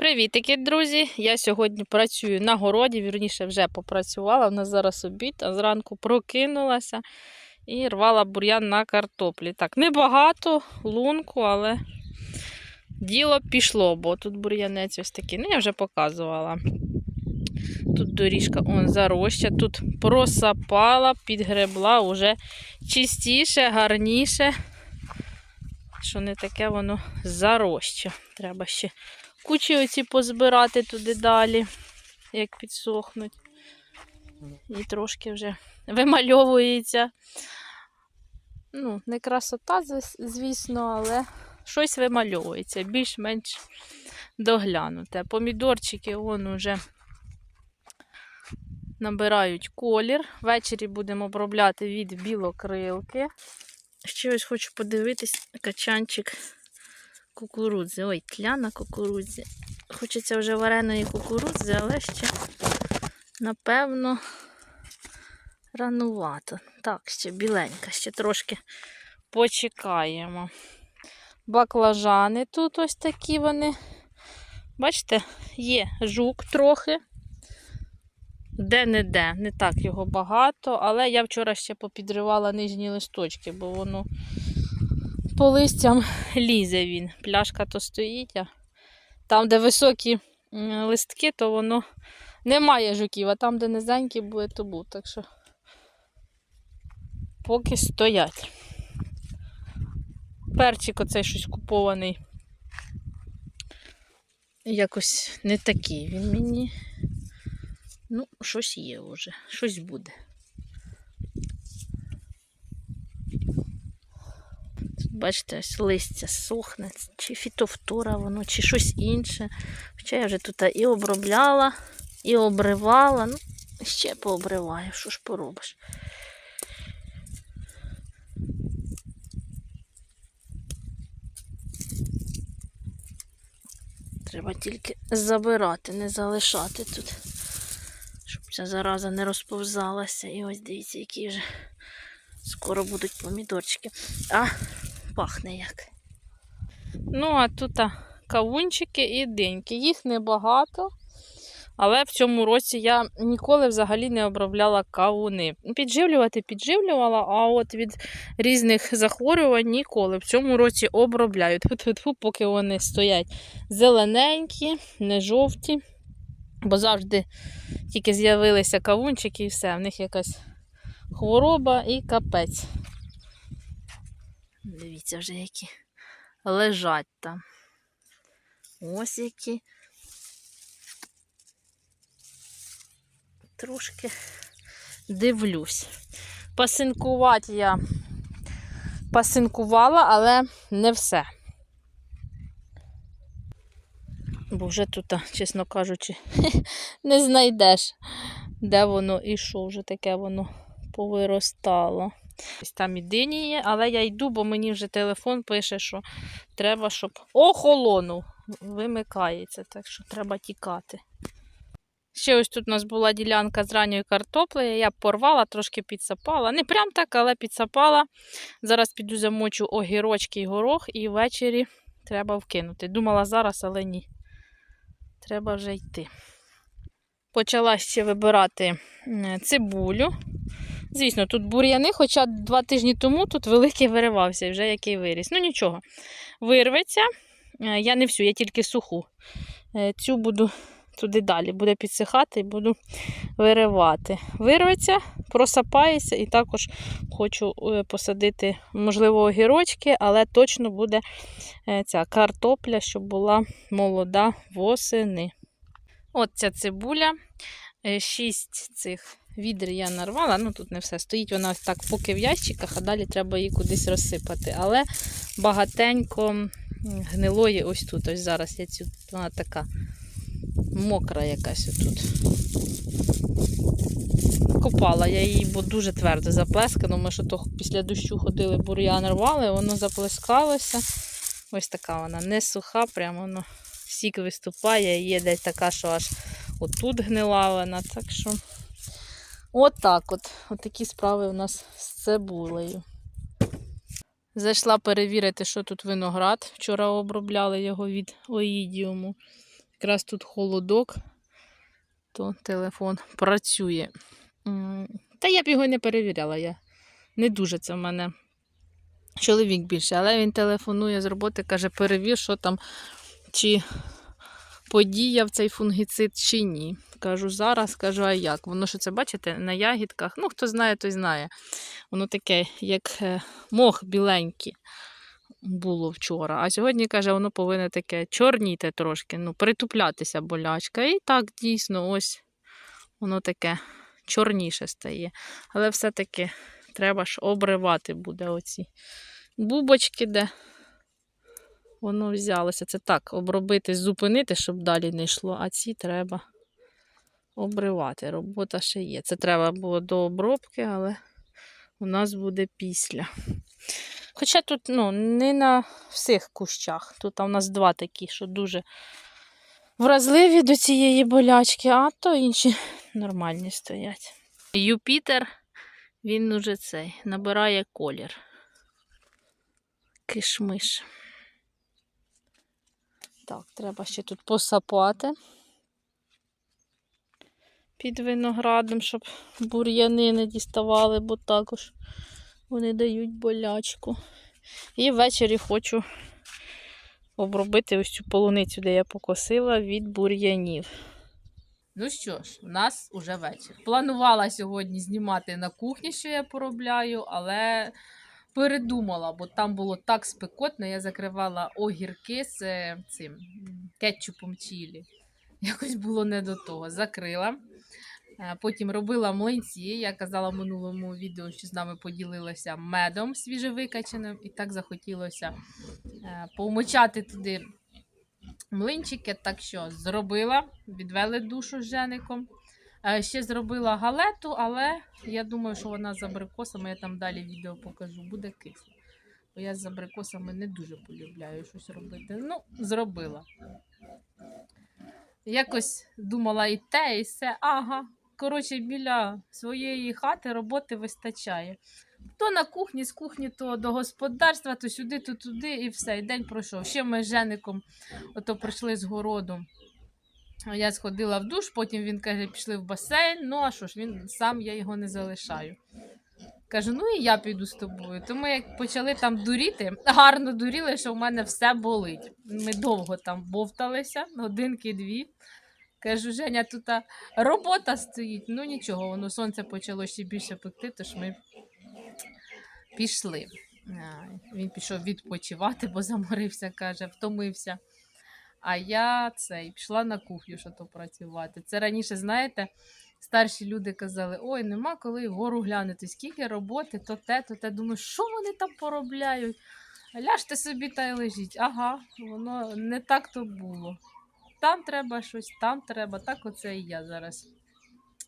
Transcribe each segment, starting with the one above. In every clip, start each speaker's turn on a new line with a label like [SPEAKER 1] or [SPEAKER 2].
[SPEAKER 1] Привітики, друзі! Я сьогодні працюю на городі, вірніше вже попрацювала. У нас зараз обід, а зранку прокинулася і рвала бур'ян на картоплі. Так, небагато, лунку, але діло пішло, бо тут бур'янець ось такий. Ну, я вже показувала. Тут доріжка он зароща, тут просапала, підгребла, уже чистіше, гарніше. Що не таке воно зароща. Треба ще кучі оці позбирати туди далі, як підсохнуть. І трошки вже вимальовується. Ну, не красота, звісно, але щось вимальовується, більш-менш доглянуте. Помідорчики вон уже набирають колір. Ввечері будемо обробляти від білокрилки. Ще ось хочу подивитись качанчик кукурудзи. Ой, тля на кукурудзі. Хочеться вже вареної кукурудзи, але ще, напевно, ранувато. Так, ще біленька, ще трошки почекаємо. Баклажани тут ось такі вони. Бачите, є жук трохи. Де-не-де, не так його багато, але я вчора ще попідривала нижні листочки, бо воно по листям лізе він. Пляшка то стоїть, а там, де високі листки, то воно немає жуків, а там, де низенькі буде, то був. Так що поки стоять. Перчик оцей щось купований. Якось не такий він мені. Ну, щось є вже, щось буде. Бачите, ось листя сохне, чи фітофтора воно, чи щось інше. Хоча я вже тут і обробляла, і обривала. Ну, ще пообриваю, що ж поробиш. Треба тільки забирати, не залишати тут, щоб ця зараза не розповзалася. І ось дивіться, які вже скоро будуть помідорчики. А, пахне як. Ну, а тут кавунчики і диньки. Їх небагато. Але в цьому році я ніколи взагалі не обробляла кавуни. Підживлювати підживлювала, а от від різних захворювань ніколи. В цьому році обробляю. Тьфу-тьфу-тьфу, поки вони стоять зелененькі, не жовті. Бо завжди тільки з'явилися кавунчики і все. В них якась хвороба і капець. Дивіться вже, які лежать там. Ось які. Трошки дивлюсь. Пасинкувати я пасинкувала, але не все. Бо вже тут, чесно кажучи, не знайдеш, де воно і що вже таке воно повиростало. Ось там і дині є, але я йду, бо мені вже телефон пише, що треба, щоб охолонув. Вимикається, так що треба тікати. Ще ось тут у нас була ділянка з ранньою картоплею. Я порвала, трошки підсапала. Не прям так, але підсапала. Зараз піду замочу огірочки і горох, і ввечері треба вкинути. Думала зараз, але ні. Треба вже йти. Почала ще вибирати цибулю. Звісно, тут бур'яни, хоча два тижні тому тут великий виривався, вже який виріс. Ну нічого, вирветься. Е, Я не всю, я тільки суху. Е, Цю буду туди далі, буде підсихати і буду виривати. Вирветься, просапається і також хочу е, посадити, можливо, огірочки, але точно буде ця картопля, щоб була молода восени. От ця цибуля. Шість цих відер я нарвала. Ну тут не все стоїть, вона так поки в ящиках, а далі треба її кудись розсипати. Але багатенько гнилої ось тут. Ось зараз я цю вона така мокра якась отут. Копала я її, бо дуже твердо заплескано. Ми що то після дощу ходили, бур'ян рвали, воно заплескалося. Ось така вона не суха, прямо воно сік виступає. Є десь така, що аж отут гнила вона. Так що от от. От такі справи у нас з цибулею. Зайшла перевірити, що тут виноград. Вчора обробляли його від оїдіуму. Якраз тут холодок, то телефон працює. Та я б його не перевіряла. Я не дуже це в мене чоловік більше, але він телефонує з роботи, каже, перевір, що там, чи подіяв цей фунгіцид, чи ні. Кажу, зараз, кажу, а як? Воно що це бачите на ягідках. Ну, хто знає, той знає. Воно таке, як е, мох біленький було вчора. А сьогодні, каже, воно повинно таке чорніти трошки, ну, притуплятися болячка. І так дійсно ось воно таке чорніше стає. Але все-таки треба ж обривати буде оці бубочки, де воно взялося. Це так, обробити, зупинити, щоб далі не йшло, а ці треба обривати. Робота ще є. Це треба було до обробки, але у нас буде після. Хоча тут ну, не на всіх кущах. Тут у нас два такі, що дуже вразливі до цієї болячки, а то інші нормальні стоять. Юпітер, він уже цей, набирає колір. Кишмиш. Так, треба ще тут посапати під виноградом, щоб бур'яни не діставали, бо також вони дають болячку. І ввечері хочу обробити ось цю полуницю, де я покосила від бур'янів. Ну що ж, у нас уже вечір. Планувала сьогодні знімати на кухні, що я поробляю, але передумала, бо там було так спекотно, я закривала огірки з е, цим кетчупом чілі. Якось було не до того. Закрила. Е, Потім робила млинці. Я казала в минулому відео, що з нами поділилася медом свіжевикаченим, і так захотілося е, помочати туди млинчики. Так що зробила, відвели душу з Жеником. Е, Ще зробила галету, але я думаю, що вона з абрикосами, я там далі відео покажу, буде кисла. Бо я з абрикосами не дуже полюбляю щось робити. Ну, зробила. Якось думала і те, і все. Ага. Коротше, біля своєї хати роботи вистачає. То на кухні, з кухні, то до господарства, то сюди, то туди, і все. І день пройшов. Ще ми з Жеником ото прийшли з городу. Я сходила в душ, потім він каже, пішли в басейн. Ну а що ж, він сам я його не залишаю. Кажу, ну і я піду з тобою. Тому як почали там дуріти, гарно дуріли, що в мене все болить. Ми довго там бовталися, годинки дві. Кажу, Женя, тут робота стоїть. Ну нічого, воно сонце почало ще більше пекти, тож ми пішли. Він пішов відпочивати, бо заморився, каже, втомився. А я цей пішла на кухню, що то працювати. Це раніше, знаєте, старші люди казали: ой, нема коли вгору глянути, скільки роботи, то те, то те. Думаю, що вони там поробляють? Ляжте собі та й лежіть. Ага, воно не так то було. Там треба щось, там треба. Так оце і я зараз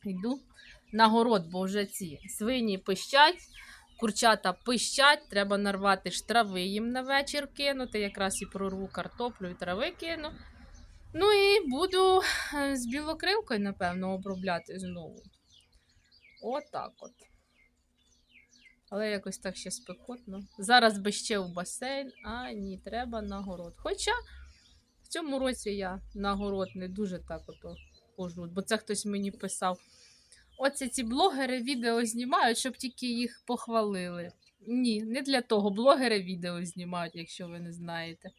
[SPEAKER 1] йду на город, бо вже ці свині пищать, курчата пищать, треба нарвати ж трави їм на вечір кинути. Якраз і прорву картоплю і трави кину. Ну і буду е, з білокрилкою, напевно, обробляти знову. Отак от. Але якось так ще спекотно. Зараз би ще в басейн, а ні, треба на город. Хоча в цьому році я на город не дуже так ото хожу, бо це хтось мені писав. Оце ці блогери відео знімають, щоб тільки їх похвалили. Ні, не для того. Блогери відео знімають, якщо ви не знаєте.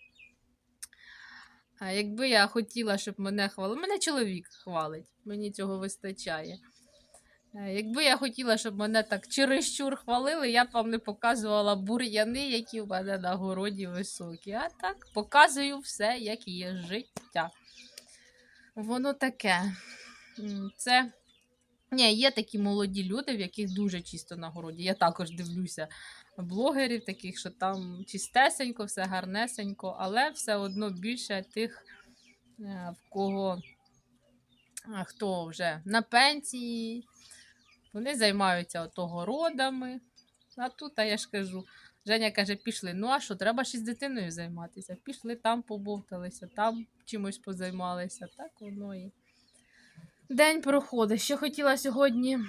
[SPEAKER 1] А якби я хотіла, щоб мене хвалили, мене чоловік хвалить, мені цього вистачає. Е, Якби я хотіла, щоб мене так чересчур хвалили, я б вам не показувала бур'яни, які в мене на городі високі. А так, показую все, як є життя. Воно таке. Це. Ні, є такі молоді люди, в яких дуже чисто на городі. Я також дивлюся блогерів, таких, що там чистесенько, все гарнесенько, але все одно більше тих, е, в кого е, хто вже на пенсії, вони займаються ото городами. А тут, а я ж кажу, Женя каже, пішли. Ну а що, треба ще з дитиною займатися. Пішли там побовталися, там чимось позаймалися. Так воно і. День проходить. Що хотіла сьогодні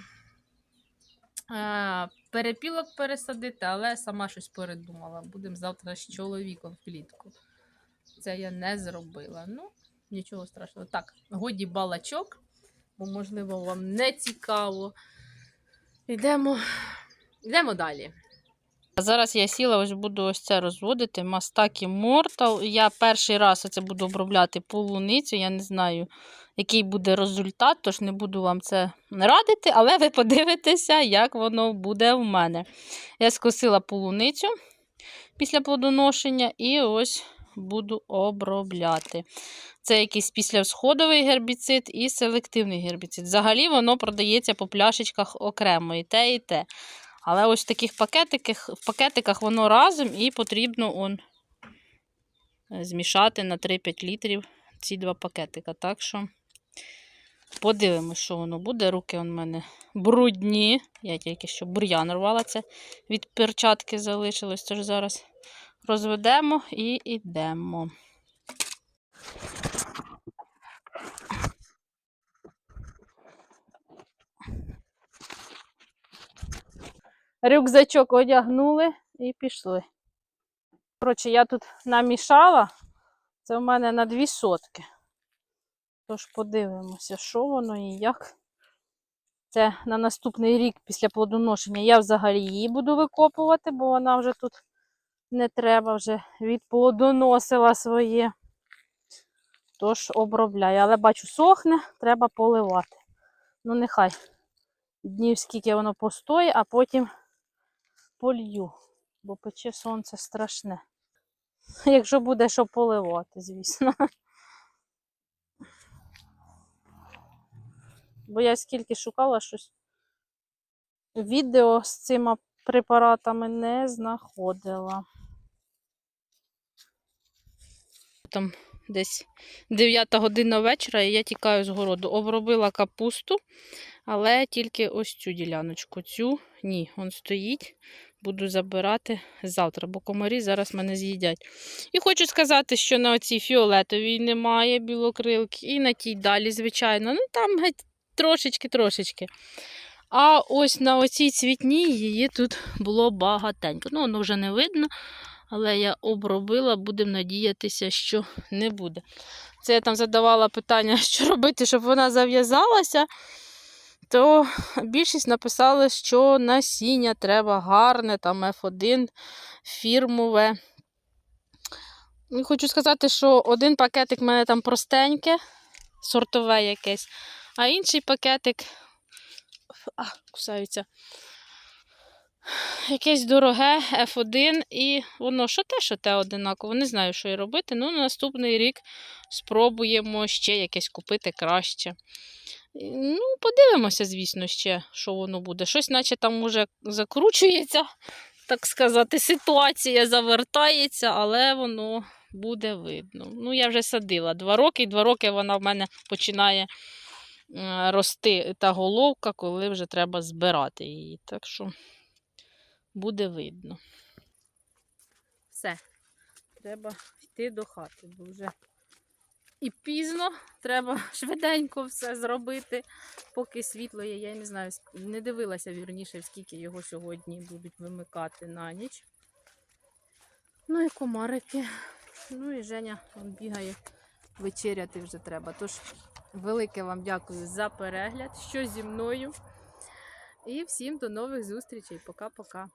[SPEAKER 1] а, перепілок пересадити, але сама щось передумала. Будемо завтра з чоловіком в клітку. Це я не зробила. Ну, Нічого страшного. Так, годі балачок, бо, можливо, вам не цікаво. Йдемо, йдемо далі. А зараз я сіла, ось буду ось це розводити. Мастакі Мортал. Я перший раз це буду обробляти полуницю. Я не знаю, який буде результат, тож не буду вам це радити, але ви подивитеся, як воно буде в мене. Я скосила полуницю після плодоношення і ось буду обробляти. Це якийсь післявсходовий гербіцид і селективний гербіцид. Взагалі воно продається по пляшечках окремо, і те, і те. Але ось в таких пакетиках, в пакетиках воно разом і потрібно он, змішати на 3-5 літрів ці два пакетика. Так що подивимось, що воно буде. Руки у мене брудні. Я тільки що бур'ян рвала це від перчатки залишилось. Тож зараз розведемо і йдемо. Рюкзачок одягнули і пішли. Коротше, я тут намішала. Це в мене на дві сотки. Тож подивимося, що воно і як. Це на наступний рік після плодоношення я взагалі її буду викопувати, бо вона вже тут не треба, вже відплодоносила своє. Тож обробляю. Але бачу, сохне, треба поливати. Ну, нехай днів скільки воно постоїть, а потім полью, бо пече сонце страшне. Якщо буде що поливати, звісно. Бо я скільки шукала щось. Відео з цими препаратами не знаходила. Там десь 9 година вечора і я тікаю з городу. Обробила капусту, але тільки ось цю діляночку. Цю ні, он стоїть. Буду забирати завтра, бо комарі зараз мене з'їдять. І хочу сказати, що на оцій фіолетовій немає білокрилки, і на тій далі, звичайно. Ну там геть трошечки-трошечки. А ось на оцій цвітній її тут було багатенько. Ну, воно вже не видно, але я обробила, будемо надіятися, що не буде. Це я там задавала питання, що робити, щоб вона зав'язалася. То більшість написали, що насіння треба гарне, там F1 фірмове. Ну, Хочу сказати, що один пакетик в мене там простеньке, сортове якесь, а інший пакетик а, кусаються. Якесь дороге F1, і воно що те, що те одинаково. Не знаю, що і робити. Ну, на наступний рік спробуємо ще якесь купити краще. Ну, подивимося, звісно, ще, що воно буде. Щось, наче там уже закручується, так сказати, ситуація завертається, але воно буде видно. Ну, я вже садила два роки, і два роки вона в мене починає рости та головка, коли вже треба збирати її. Так що буде видно. Все, треба йти до хати, бо вже і пізно, треба швиденько все зробити, поки світло є. Я не знаю, не дивилася вірніше, скільки його сьогодні будуть вимикати на ніч. Ну і комарики. Ну і Женя бігає, вечеряти вже треба. Тож, велике вам дякую за перегляд, що зі мною. І всім до нових зустрічей. Пока-пока.